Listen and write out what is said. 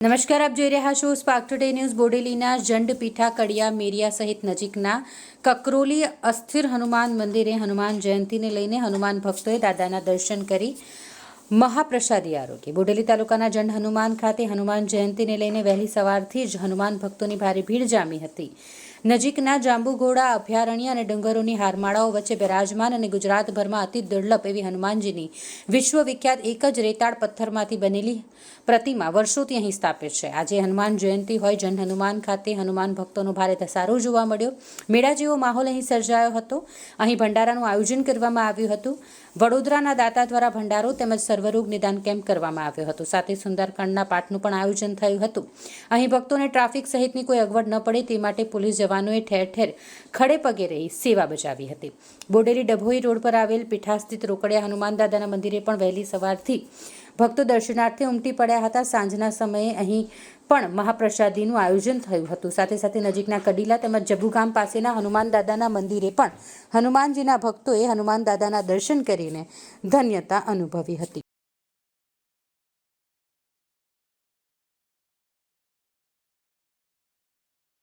નમસ્કાર, આપ જોઈ રહ્યા છો સ્પાર્ક ટુડે ન્યૂઝ બોડેલીના જંડપીઠા કડિયા મેરિયા સહિત નજીકના કકરોલી અસ્થિર હનુમાન મંદિરે હનુમાન જયંતીને લઈને હનુમાન ભક્તોએ દાદાના દર્શન કરી મહાપ્રસાદી આરોગ્ય. બોડેલી તાલુકાના જંડ હનુમાન ખાતે હનુમાન જયંતીને લઈને વહેલી સવારથી જ હનુમાન ભક્તોની ભારે ભીડ જામી હતી. નજીકના જાંબુઘોડા, અભયારણ્ય અને ડુંગરોની હારમાળાઓ વચ્ચે બિરાજમાન અને ગુજરાતભરમાં અતિ દુર્લભ એવી હનુમાનજીની વિશ્વવિખ્યાત એક જ રેતાળ પથ્થરમાંથી બનેલી પ્રતિમા વર્ષોથી અહીં સ્થાપિત છે. આજે હનુમાન જયંતી હોય જન હનુમાન ખાતે હનુમાન ભક્તોનો ભારે ધસારો જોવા મળ્યો. મેળા જેવો માહોલ અહીં સર્જાયો હતો. અહીં ભંડારાનું આયોજન કરવામાં આવ્યું હતું. વડોદરાના દાતા દ્વારા ભંડારો તેમજ સર્વરોગ નિદાન કેમ્પ કરવામાં આવ્યો હતો. સાથે સુંદરકાંડના પાઠનું પણ આયોજન થયું હતું. અહીં ભક્તોને ટ્રાફિક સહિતની કોઈ અગવડ ન પડે તે માટે પોલીસ જવાનોએ ઠેર ઠેર ખડે પગે રહી સેવા બજાવી હતી. બોડેલી ડભોઈ રોડ પર આવેલ પીઠાસ્થિત રોકડિયા હનુમાન દાદાના મંદિરે પણ વહેલી સવારથી ભક્તો દર્શનાર્થે ઉમટી પડ્યા હતા. સાંજના સમયે અહીં પણ મહાપ્રસાદીનું આયોજન થયું હતું. સાથે સાથે નજીકના કડીલા તેમજ જબુગામ પાસેના હનુમાન દાદાના મંદિરે પણ હનુમાનજીના ભક્તોએ હનુમાન દાદાના દર્શન કરીને ધન્યતા અનુભવી હતી.